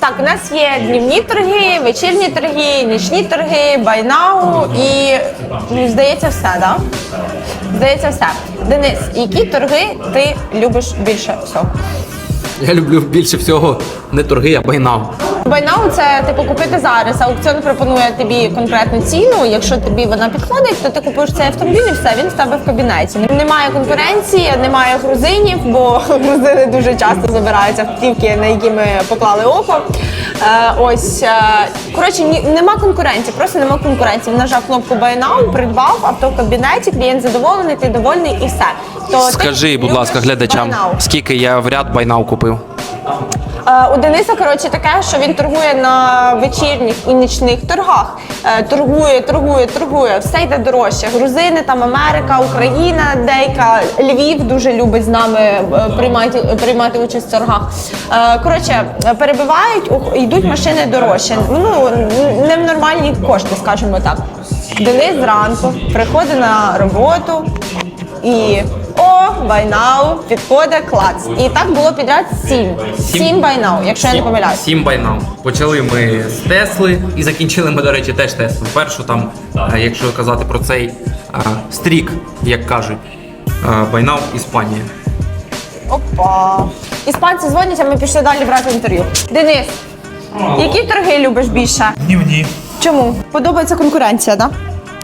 Так, у нас є днівні торги, вечірні торги, нічні торги, байнау і ну, здається, все, да? Здається, все. Денис, які торги ти любиш більше всього? Я люблю більше всього не торги, а байнав. Байнау це типу купити зараз. Аукціон пропонує тобі конкретну ціну. Якщо тобі вона підходить, то ти купуєш цей автомобіль і все, він в тебе в кабінеті. Немає конкуренції, немає грузинів, бо грузини дуже часто забирають автівки, на які ми поклали око. Е, ось е, коротше, ні, нема конкуренції, просто нема конкуренції. Нажав кнопку Buy Now, придбав авто в кабінеті, клієнт задоволений, ти довольний і все. То ти Скажи, будь ласка, глядачам, скільки я в ряд байнав купив? Е, У Дениса коротше таке, що він торгує на вечірніх і нічних торгах. Е, Торгує, торгує, торгує, все йде дорожче. Грузини, там Америка, Україна, деяка Львів дуже любить з нами е, приймати, приймати участь в торгах. Коротше, перебивають, йдуть машини дорожче. Ну не в нормальні кошти, скажімо так. Денис зранку приходить на роботу і о, байнау, підходить клац. І так було підряд сім. Сім байнау, якщо я не помиляюсь. Сім байнав. Почали ми з Тесли і закінчили ми, до речі, теж Теслу. Першу там, е, якщо казати про цей е, стрік, як кажуть, е, байнав Іспанія. Опа. Іспанці дзвонять, а ми пішли далі брати інтерв'ю. Денис, які торги любиш більше? Днівні. Чому? Подобається конкуренція, так?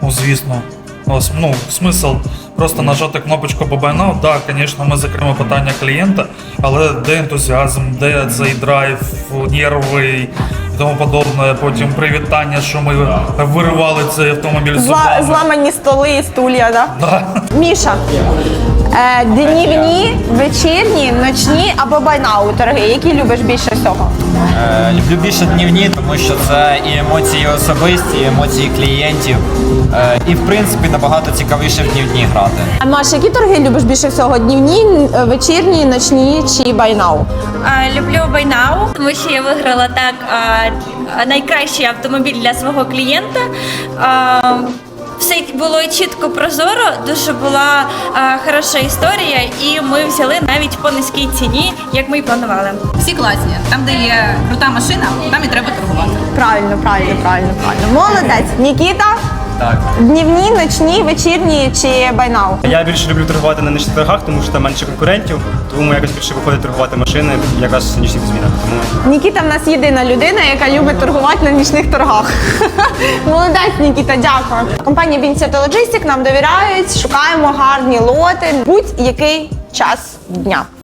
Ну, звісно. Ну, смисл просто нажати кнопочку по Buy Now. Так, звісно, ми закриємо питання клієнта, але де ентузіазм, де цей драйв, нерви і тому подобне. Потім привітання, що ми виривали цей автомобіль Зла, зламані столи і стулья, так? Да. Міша, е, днівні, вечірні, ночні або байнау торги. Які любиш більше всього? Е, Люблю більше днівні, тому що це і емоції особисті, і емоції клієнтів. Е, І в принципі набагато цікавіше в днівні грати. А Маша, які торги любиш більше всього? Днівні, е, вечірні, ночні чи байнау? А, Люблю Байнау, тому що я виграла так а, найкращий автомобіль для свого клієнта. А, Все було чітко прозоро, дуже була а, хороша історія, і ми взяли навіть по низькій ціні, як ми і планували. Всі класні. Там, де є крута машина, там і треба торгувати. Правильно, правильно, правильно, правильно. Молодець. Нікіта? Так. Днівні, ночні, вечірні чи байнау? Я більше люблю торгувати на нічних торгах, тому що там менше конкурентів, тому якось більше виходить торгувати машини якраз в нічних змінах. Тому Нікіта в нас єдина людина, яка любить торгувати на нічних торгах. Молодець, Нікіта, дякую. Компанія Vincent Logistic нам довіряють, шукаємо гарні лоти будь-який час дня.